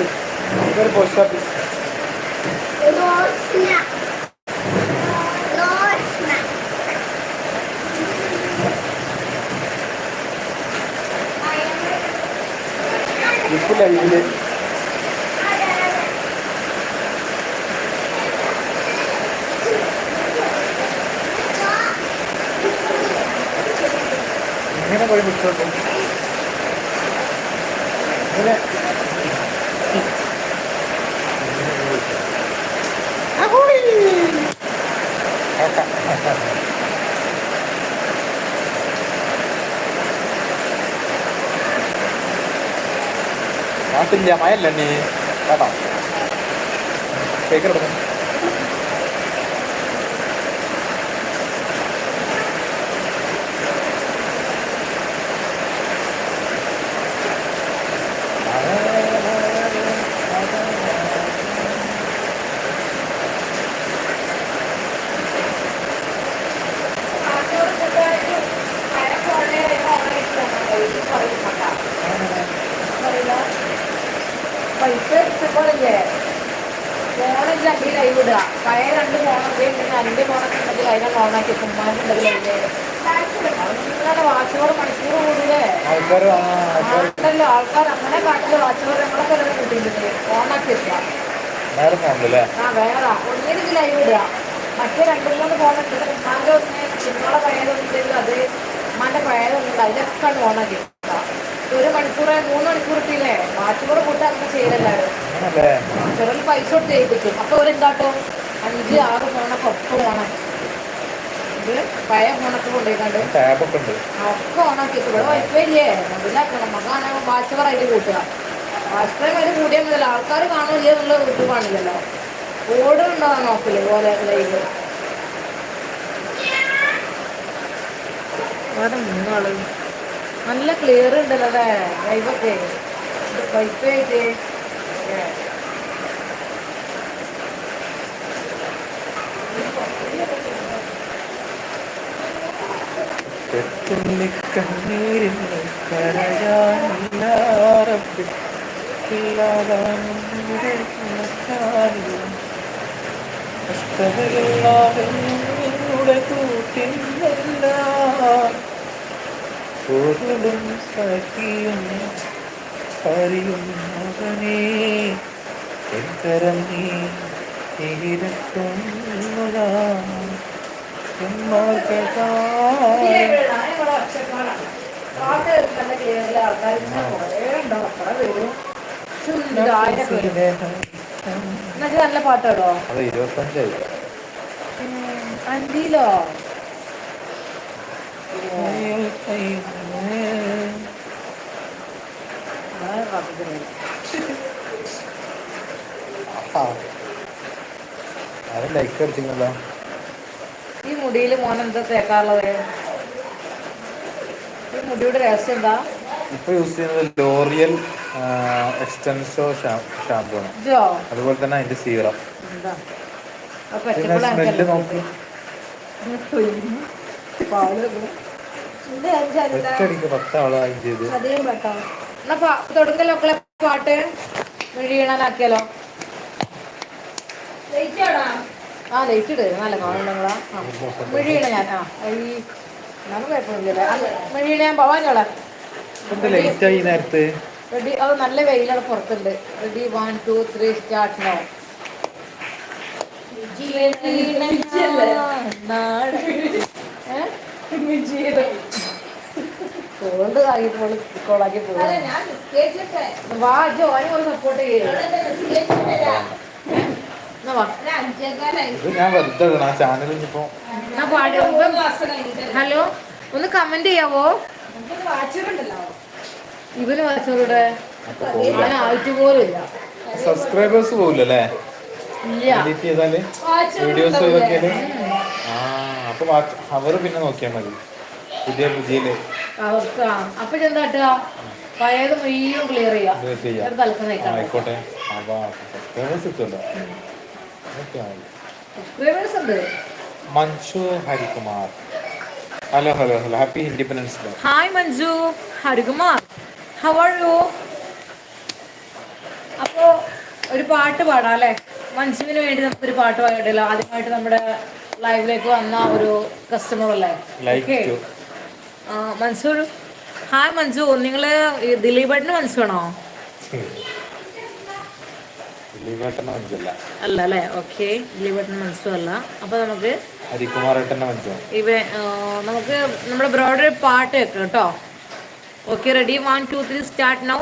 Office ഇതൊരു post office ലൈവിൽ. ഇങ്ങനെ പോയി വിട്ടോട്ടെ ഇങ്ങനെ നാട്ടില്ല മയല്ലേ നീ. കേട്ടോ. കേക്കെടുക്കണം പൈസ ഇഷ്ടപ്പെടില്ലേ ഫോണിൽ രണ്ട് ലൈവ് ഇടുക പഴയ രണ്ട് ഫോണൊക്കെ പിന്നെ രണ്ട് ഫോണൊക്കെ ഉണ്ടെങ്കിൽ അതിനെ ഫോണാക്കി ഉമ്മാനുണ്ടെങ്കിൽ അങ്ങനെ വാച്ചോറ് മണിക്കൂർ കൂടില്ലേ ആൾക്കാർ ആ ആൾക്കാർ ആളുണ്ടല്ലോ ആൾക്കാർ അങ്ങനെ വാച്ചോറ് നമ്മളൊക്കെ എല്ലാം കൂട്ടിയിട്ടുണ്ട് ഫോണാക്കി വെക്കുക വേറെ ഫോണിലല്ലേ ആ വേറെ ഒന്നിനെങ്കിൽ ലൈവ് ഇടുക മറ്റേ രണ്ട് മൂന്ന് ഫോണുണ്ട് ഉമ്മാന്റെ ഒന്ന് ചിന്നോളെ പഴയതൊന്നുണ്ടെങ്കിൽ അത് ഉമ്മാന്റെ പഴയതൊന്നുണ്ട് അതിലൊക്കെ ഫോണാക്കി വെക്കുക ഒരു മണിക്കൂർ മൂന്ന് മണിക്കൂർ ഇട്ടില്ലേ? വാച്ചോറ് കൂട്ടാൻ അങ്ങനെ അങ്ങനല്ലേ? ചെറിയ പൈസ കൊടുത്ത് ചെയ്യിപ്പിച്ചു അപ്പൊ അവരെന്താട്ടോ അഞ്ച് ആറ് ഫോണൊക്കെ ഒപ്പം ഓണം ഇത് പഴയ ഫോണൊക്കെ കൊണ്ടുപോയിക്കാണ്ട്. ഒക്കെ ഓണാക്കി ഇവിടെ വൈഫൈ ഇല്ലേ? മൊബൈലാക്കണം മകാന വാച്ചവർ അതിൽ കൂട്ടുക. വാച്ചവർ വില കൂടിയാൽ മതി. ആൾക്കാർ കാണില്ല എന്നുള്ള വീട്ടിൽ കാണില്ലല്ലോ. ഓടുന്നുണ്ടോ നോക്കില്ലേ പോലെ ലൈവ് വേറെ മൂന്നാൾ നല്ല ക്ലിയർ ഉണ്ടല്ലോ അതെ ലൈവൊക്കെ വൈഫൈ ആയിട്ട്. കണ്ണീരിൽ കരയാനില്ലാറപ്പ് കഷ്ടതയെല്ലാം കൂട്ടിന്നല്ല പൊരുളും സഖിയും അറിയും മകനേ എന്തരം നീ തീരത്തുന്നതാ ആൾക്കാർ കുറേ ഉണ്ടോ അപ്പടെ വരും. എന്നുവെച്ചാൽ നല്ല പാട്ടാടോ? അത് ഇരുപത്തഞ്ചായി. ആരും ലൈക്ക് അടിച്ചില്ല ഈ മുടിയിൽ മോൻ എന്താ തേക്കാറുള്ളത് ഈ മുടിയുടെ രഹസ്യം എന്താ? ഇപ്പൊ യൂസ് ചെയ്യുന്നത് ലോറിയൽ എക്സ്റ്റൻസോ ഷാമ്പു ആണ്. ഇതോ? അതുപോലെ തന്നെ അതിന്റെ സീറോ. എന്താ? അപ്പൊ പിന്നെ സ്മെല്ല് നോക്ക്. ഒറ്റയടിക്ക് പത്ത് ആളായി ചെയ്ത്. പെട്ടോ എന്നാ പാ- തുടങ്ങലൊക്കെ പാട്ട്. വീണാനാക്കിയാലോ ആ ലൈറ്റ് ഇട് നല്ല കാണുന്നുങ്ങളാ മിഴിയണ ഞാൻ ആ ഈ നമുക്ക് കുഴപ്പമൊന്നുമില്ല. മിഴിയണ ഞാൻ പോവാനോളെ ലൈറ്റ് ലേറ്റ് ആയി ഈ നേരത്ത്? റെഡി അത് നല്ല വെയിലാണ് പുറത്തുണ്ട്. Ready one two three start no കൊണ്ട് ആക്കിപ്പോൾ കോളാക്കി പോകും വാ ജോനെ ഒരു സപ്പോർട്ട് ചെയ്യും. ഹലോ ഒന്ന് കമന്റ് ചെയ്യാവോ? ഇവന് പോലും സബ്സ്ക്രൈബേഴ്സ് പോകില്ലല്ലേ ഇല്ല. എഡിറ്റ് ചെയ്താൽ വീഡിയോസ് ഇതൊക്കെയാൽ ആ അപ്പൊ അവർ പിന്നെ നോക്കിയാൽ മതി. പുതിയ പുതിയ. അപ്പൊ പഴയത് മുഴുവൻ ക്ലിയർ ചെയ്യാം. ഇത് ചെയ്യാം. ആ, നയിക്കാം ആയിക്കോട്ടെ. അപ്പൊ സബ്സ്ക്രൈബേഴ്സ് കിട്ടുമല്ലോ സബ്സ്ക്രൈബേഴ്സ് ഉണ്ട്. Manju Harikumar. Hello hello hello. Happy independence day hi Manju. Harikumar. How are you അപ്പോ ഒരു പാട്ട് പാടാം അല്ലേ? മഞ്ജുവിന് വേണ്ടി നമുക്കൊരു പാട്ട് പാടില്ല. ആദ്യമായിട്ട് നമ്മുടെ ലൈവിലേക്ക് വന്ന ഒരു കസ്റ്റമർ അല്ലേ? ആ, മൻസൂർ ഹായ് മഞ്ജു നിങ്ങൾ ദിലീപേട്ടന് മനസ്സുവാണോ അല്ല അല്ലേ? ഓക്കെ ദിലീപേട്ടന് മനസ്സുമല്ല അപ്പൊ നമുക്ക് ഇവ നമുക്ക് നമ്മുടെ ബ്രോഡ് പാട്ട് വെക്കാം കേട്ടോ. Okay ready one two three start now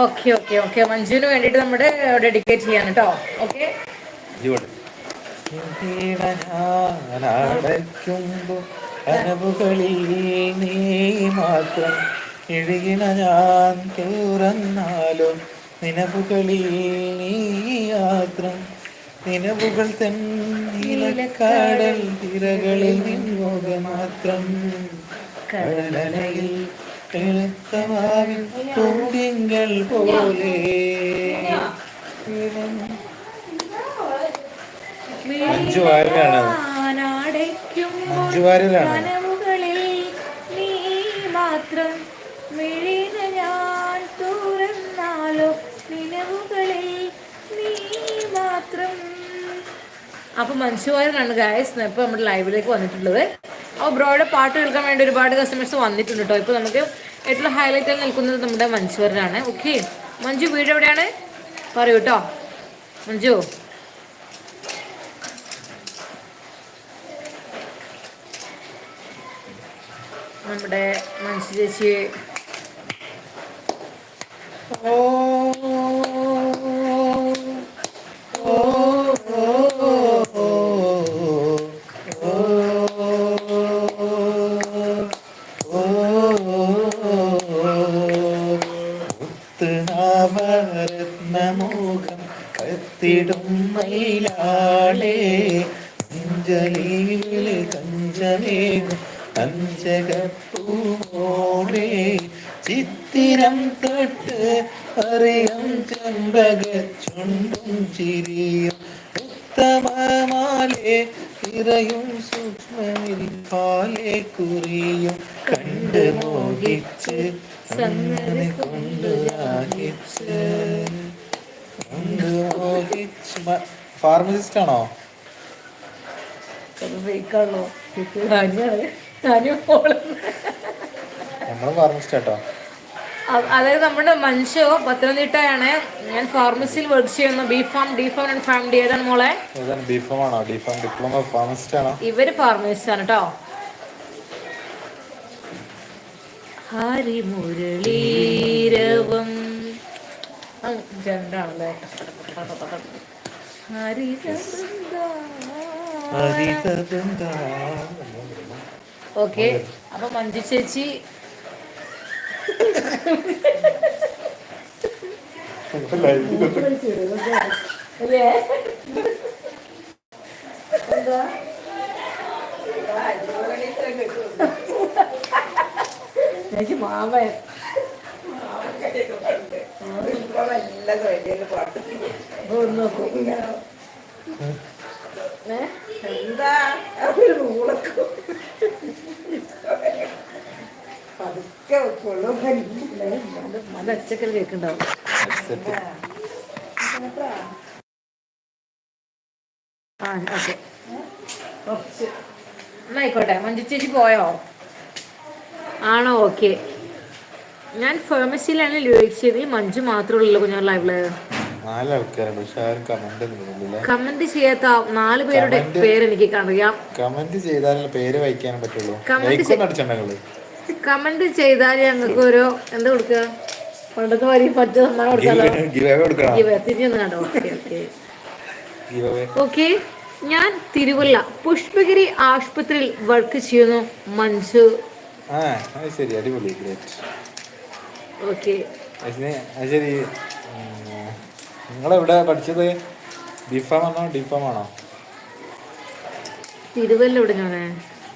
okay okay okay മഞ്ജുവിന് വേണ്ടിയിട്ട് നമ്മുടെ ഡെഡിക്കേറ്റ് ചെയ്യാൻ കേട്ടോ ഓക്കെ നീ മാത്രം ഇഴുകിന ഞാൻ തുറന്നാലും നിലവുകളിൽ നീ മാത്രം നിലവുകൾ തന്നീലക്കാടൽ തിരകളിൽ നിന്നോക മാത്രം കടലയിൽ കിഴക്കമാവിൻ തുമ്പിങ്ങൾ പോലെ. മഞ്ജുവാരിലാണ് വാര്യരാണ് മഞ്ജു വാര്യരാണ് കനവുകളിൽ നീ മാത്രം മിഴിന ഞാൻ തുറന്നാലോ നിലവുകളിൽ നീ മാത്രം അപ്പൊ മനുഷ്യവാരനാണ് ഗായസ് ഇപ്പൊ നമ്മുടെ ലൈവിലേക്ക് വന്നിട്ടുള്ളത്. അപ്പോൾ ബ്രോയുടെ പാട്ട് കേൾക്കാൻ വേണ്ടി ഒരുപാട് കസ്റ്റമേഴ്സ് വന്നിട്ടുണ്ട് കേട്ടോ ഇപ്പൊ നമുക്ക് ഏറ്റവും ഹൈലൈറ്റ് ആയി നിൽക്കുന്നത് നമ്മുടെ മഞ്ജുവരനാണ് ഓക്കെ മഞ്ജു വീട് എവിടെയാണ്? പറയൂ കേട്ടോ മഞ്ജു നമ്മുടെ മഞ്ജു ചേച്ചി ഓ. കത്തിടും മയിലാളേ അഞ്ജലിയിലെ കഞ്ചമേകും അഞ്ചകപ്പൂമോളേ ചിത്തിരം തൊട്ട് അറിയം ചെമ്പക ചുണ്ടും ചിരിയും ഉത്തമമാലെ ഇറയും സൂക്ഷ്മമിരിപ്പാലെ കുറിയും. കണ്ട് മോഹിച്ച് സന്നതി കൊണ്ടു രാഹിച്ച് ഫാർമസിസ്റ്റ് ആണോ? നമ്മൾ ഫാർമസിസ്റ്റ് അതായത് നമ്മുടെ മനുഷ്യ പത്തനംതിട്ടയാണ്. ഞാൻ ഫാർമസിയിൽ വർക്ക് ചെയ്യുന്നു. B pharm D pharm and pharm D ഏതാണ് മോളെ? ആണോ? ഡിപ്ലോമ ഫാർമസിസ്റ്റ് ആണോ? ഇവർ ഫാർമസിസ്റ്റ് ആണ് കേട്ടോ രണ്ടാണല്ലേ? ഹരിതവൃന്ദ. ഓക്കെ. അപ്പൊ മഞ്ജു ചേച്ചി. അല്ലേ? എന്താ? ചേച്ചി മാമൻ. അപ്പൊ ഒന്ന് നോക്കൂ? എന്താ പതുക്കെ വെക്കുള്ളൂ ആ എന്നായിക്കോട്ടെ മഞ്ജു പോയോ? ആണോ ഓക്കെ ഞാൻ ഫാർമസിയിലാണ് ലോയിച്ചത് മഞ്ജു മാത്രമേ ഉള്ളൂ കുഞ്ഞാർ പക്ഷെ ആരും കമന്റ് ഒന്നും കമന്റ് ചെയ്യാത്ത നാല് പേരുടെ പേര് എനിക്ക് അറിയാം കമന്റ് ചെയ്താലേ പേര് വായിക്കാനും പറ്റുള്ളൂ. കമന്റ് ചെയ്താൽ ഞങ്ങൾക്ക് ഒരു എന്താ കൊടുക്കുക പണ്ടത്തെ വരി പച്ച സമ്മാനം ഓക്കെ ഞാൻ തിരുവല്ല പുഷ്പഗിരി ആശുപത്രിയിൽ വർക്ക് ചെയ്യുന്നു മഞ്ജു. ശരി അടിപൊളി ഗ്രേറ്റ് ഓക്കെ ശരി. നിങ്ങളെവിടെ പഠിച്ചത്? ഡിഫാം ആണോ? ഡിഫാം ആണോ? തിരുവല്ല ഇവിടെ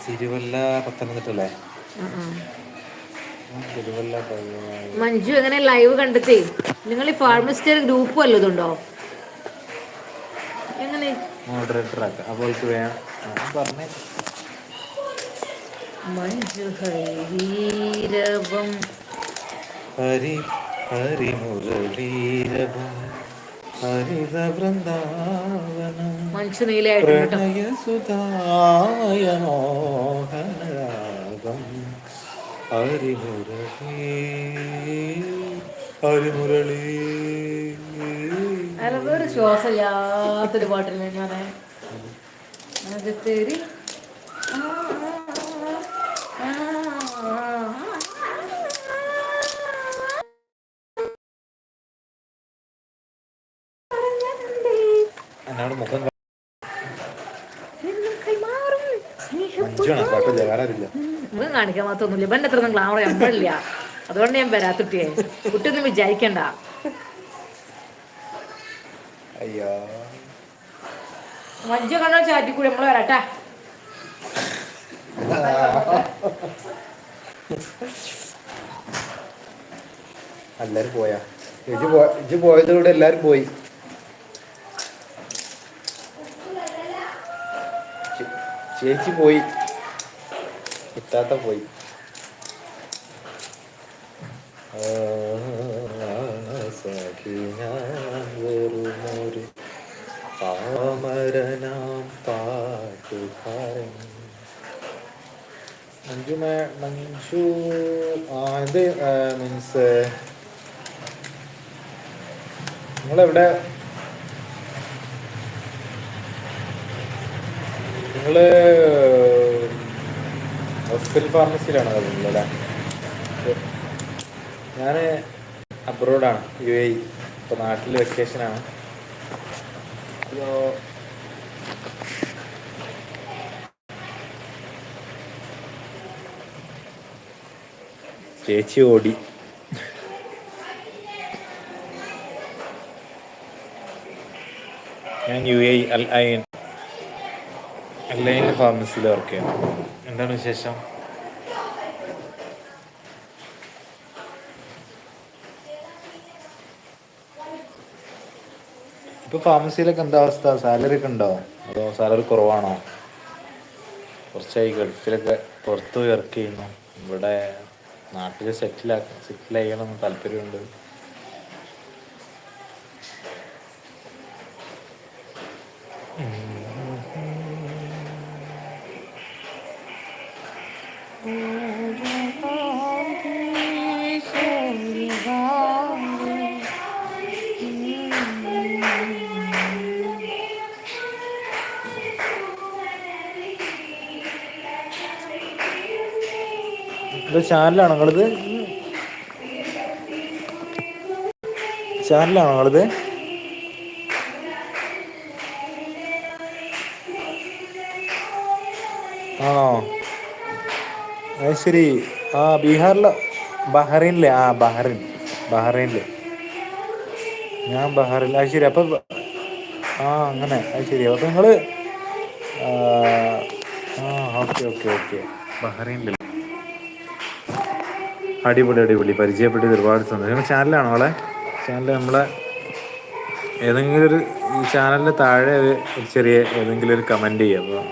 തിരുവല്ല പത്തനംതിട്ട അല്ലേ. തിരുവല്ല മഞ്ജു എങ്ങനെ ലൈവ് കണ്ടെത്തി നിങ്ങൾ ഈ ഫാർമസിസ്റ്റ് ഗ്രൂപ്പ് വല്ലതുണ്ടോ? എങ്ങനെ? മോഡറേറ്റർ ആക്കാം. അപ്പോൾ അവൾക്ക് വേണം. പറഞ്ഞേ. മഞ്ജുഹൈരവം ഹരി ഹരി മുരളീരവം ഹരിത വൃന്ദാവനം പ്രണയസുധായ മോഹനരാഗം. ഹരിമുരളി ഹരിമുരളി വേറെ ശ്വാസമില്ലാത്തൊരു പാട്ടില്ല ഞാൻ അകത്തേരി എന്നോട് മുഖം മുഖം കാണിക്കാൻ മാത്രമൊന്നുമില്ല. ഇവന്റെ അത്ര ഗ്ലാമർ നമ്മളില്ല അതുകൊണ്ട് ഞാൻ വരാത്തുട്ടിയെ കുട്ടിയൊന്നും വിചാരിക്കണ്ട. അയ്യോ. മഞ്ജു കണ്ടോ ചാറ്റിക്കൂടി നമ്മൾ വരാട്ടാ. എല്ലാരും പോയാ. ഇജ് പോയതോടെ എല്ലാരും പോയി. ചേച്ചി പോയി. ഇത്താത്ത പോയി. പാമരനാം പാട്ടുകാരൻ. മഞ്ജു മഞ്ജു ആ എന്ത് മീൻസ് നിങ്ങളെവിടെ? നിങ്ങൾ ഹോസ്പിറ്റൽ ഫാർമസിയിലാണ് അല്ലേ? ഞാൻ അബ്രോഡാണ് യു എ ഇപ്പോൾ നാട്ടിൽ വെക്കേഷനാണ്. ചേച്ചി ഓടി. ഞാൻ U A Al Ain Ain ഫാർമസിയിൽ work ചെയ്യണം എന്താണ് വിശേഷം? ഇപ്പൊ ഫാർമസിയിലൊക്കെ എന്താ അവസ്ഥ? സാലറി ഒക്കെ ഉണ്ടോ? അതോ സാലറി കുറവാണോ? കുറച്ചായി ഗൾഫിലൊക്കെ പുറത്ത് പോയി വർക്ക് ചെയ്യുന്നു. ഇവിടെ നാട്ടിൽ സെറ്റിലാക്ക സെറ്റിൽ ചെയ്യണമെന്ന് താല്പര്യമുണ്ട്. ഇത് ചാനലാണോ നിങ്ങളിത്? ചാനലാണോ നിങ്ങളിത്? ആണോ? അത് ആ ബീഹാറിലെ ബഹ്റൈനിലെ ആ ബഹ്റൈൻ ബഹ്റൈനിലെ. ഞാൻ ബഹ്റൈൻ അത് ശരി. അപ്പം ആ അങ്ങനെ അത് ശരി. അപ്പം നിങ്ങൾ ആ ഓക്കെ ഓക്കെ ഓക്കെ. ബഹ്റൈനിൽ അടിപൊളി അടിപൊളി. പരിചയപ്പെട്ടത് ഒരുപാട് സന്തോഷം. ചാനലാണോ അവളെ ചാനൽ നമ്മളെ ഏതെങ്കിലും ഒരു ചാനലിന് താഴെ ഒരു ചെറിയ ഏതെങ്കിലും ഒരു കമന്റ് ചെയ്യാം അപ്പോൾ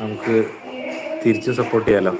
നമുക്ക് തിരിച്ച് സപ്പോർട്ട് ചെയ്യാലോ?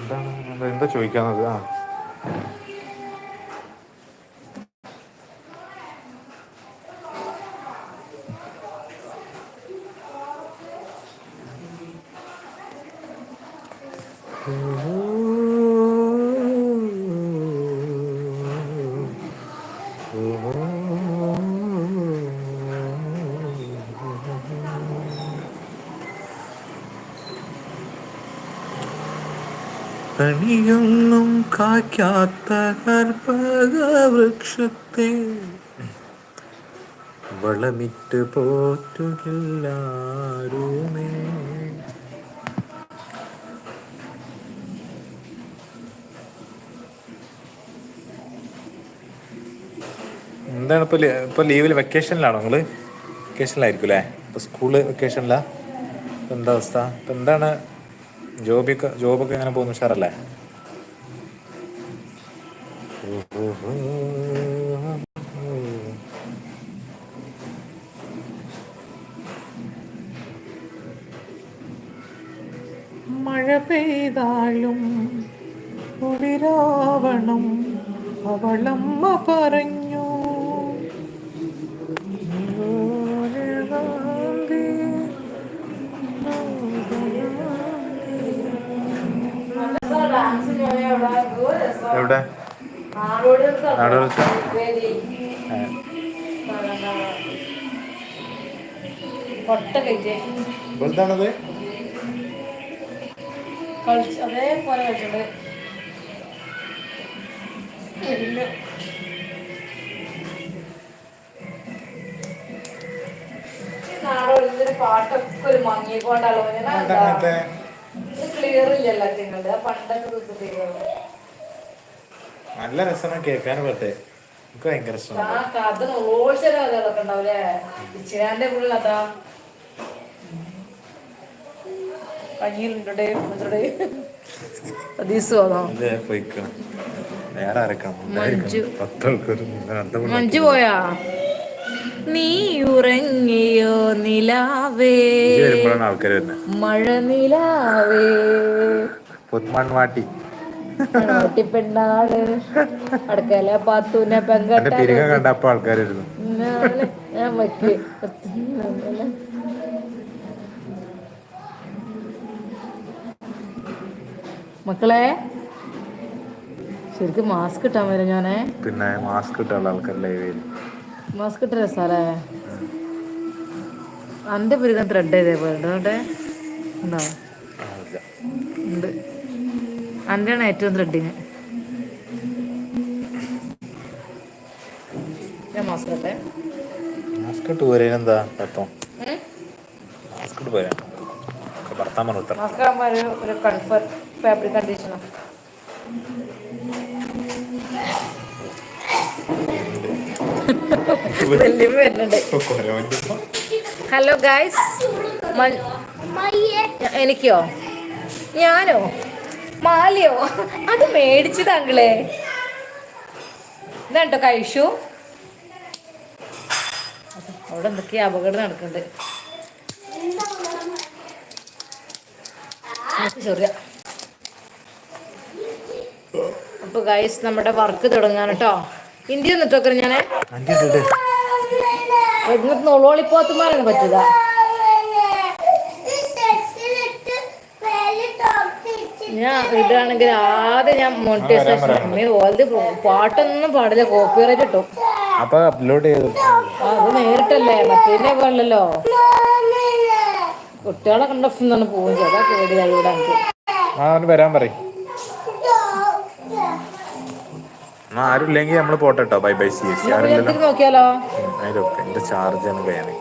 എന്താ- എന്താ ചോദിക്കാന്നത് കണിയൊന്നും കായ്ക്കാത്ത കർപ്പകവൃക്ഷത്തെ വളമിട്ട് പോറ്റുകില്ലാരുമേ. എന്താണ് ഇപ്പോൾ ഇപ്പോൾ ലീവിൽ വെക്കേഷനിലാണോ നിങ്ങൾ വെക്കേഷനിലായിരിക്കും അല്ലേ ഇപ്പോൾ സ്കൂൾ വെക്കേഷനിലാണ് എന്താ അവസ്ഥ? ഇപ്പം എന്താണ്? ജോബിയൊക്കെ ജോബൊക്കെ എങ്ങനെ പോകുന്നു ഉഷാറല്ലേ? എവിടെ കളിച്ച് അതേപോലെ പാട്ടൊക്കെ ഒരു മങ്ങിക്കൊണ്ടല്ലോ അങ്ങനത്തെ? ക്ലിയർ ഇല്ലല്ലോ പണ്ടൊക്കെ നല്ല രസമാണ് കേൾക്കാൻ പറ്റേ. എനിക്ക് ഭയങ്കര ആ ഇഷ്ടമാണ് കഥ ഓൾച്ചര കഥകളൊക്കെ ഉണ്ടാവൂലേ ഇച്ചിരാന്റെ ഫുൾ കഥ. കഞ്ഞിയിലുണ്ടേ അതീസ് വന്നോ ഇത് പോയിക്കണം. വേറെ ആരൊക്കെ മഞ്ജു. പോയാ? നീ ഉറങ്ങിയോ നിലാവേ? വരുമ്പോഴാണ് ആൾക്കാർ വരുന്നത് മഴ നിലാവേ? പൊത്മൺവാട്ടി പെണ്ണാട് അടുക്കല പാത്തൂനെ എന്റെ പെങ്കട്ട തിരികെ കണ്ടപ്പോ ആൾക്കാർ വരുന്നു ഞാൻ വയ്ക്ക് മക്കളെ ശരിക്കും മാസ്ക് ഇട്ടാൻ വരും ഞാനേ. പിന്നെ മാസ്ക് ഇട്ടുള്ള ആൾക്കാർ ലൈവ് മാസ്ക് ഇട്ട രസാലേ എന്റെ പിരികം ത്രെഡ് ചെയ്തേ പോലെ ഉണ്ട്? അന്റെയാണ് ഏറ്റവും ത്രെഡിങ് പോരാ. ഭർത്താൻ പറഞ്ഞു ഒരു comfort fabric conditioner hello guys എനിക്കോ? ഞാനോ? മാലയോ? അത് മേടിച്ചു താങ്കളെ ഇതാണ്ടോ കഴിച്ചു. അവിടെ എന്തൊക്കെയാ അപകടം നടക്കുന്നുണ്ട് ചെറിയ അപ്പൊ ഗൈസ് നമ്മുടെ വർക്ക് തുടങ്ങാൻ കേട്ടോ ഇന്ത്യ നിട്ടൊക്കെ ഞാനേ. അഞ്ച് ഇട്ടിട്ട്. ഇന്നത്തെ ഞാൻ ഇതാണെങ്കിൽ ആദ്യം ഞാൻ മോണിറ്റൈസേഷൻ ഓൾത് പാട്ടൊന്നും പാടില്ല കോപ്പിറൈറ്റ് കിട്ടും അപ്പൊ അപ്ലോഡ് ചെയ്തു. അത് നേരിട്ടല്ലേ മറ്റേനെ പോലല്ലോ കുട്ടികളെ കണ്ടാണ് പോകും ചേട്ടാ എനിക്ക് വരാൻ പറയും. ആരും ഇല്ലെങ്കിൽ നമ്മൾ പോട്ടെട്ടോ. ബൈ ബൈ സി എസ് നോക്കിയാലോ? അതിലൊക്കെ ചാർജ് ആണ് കഴിയാനേ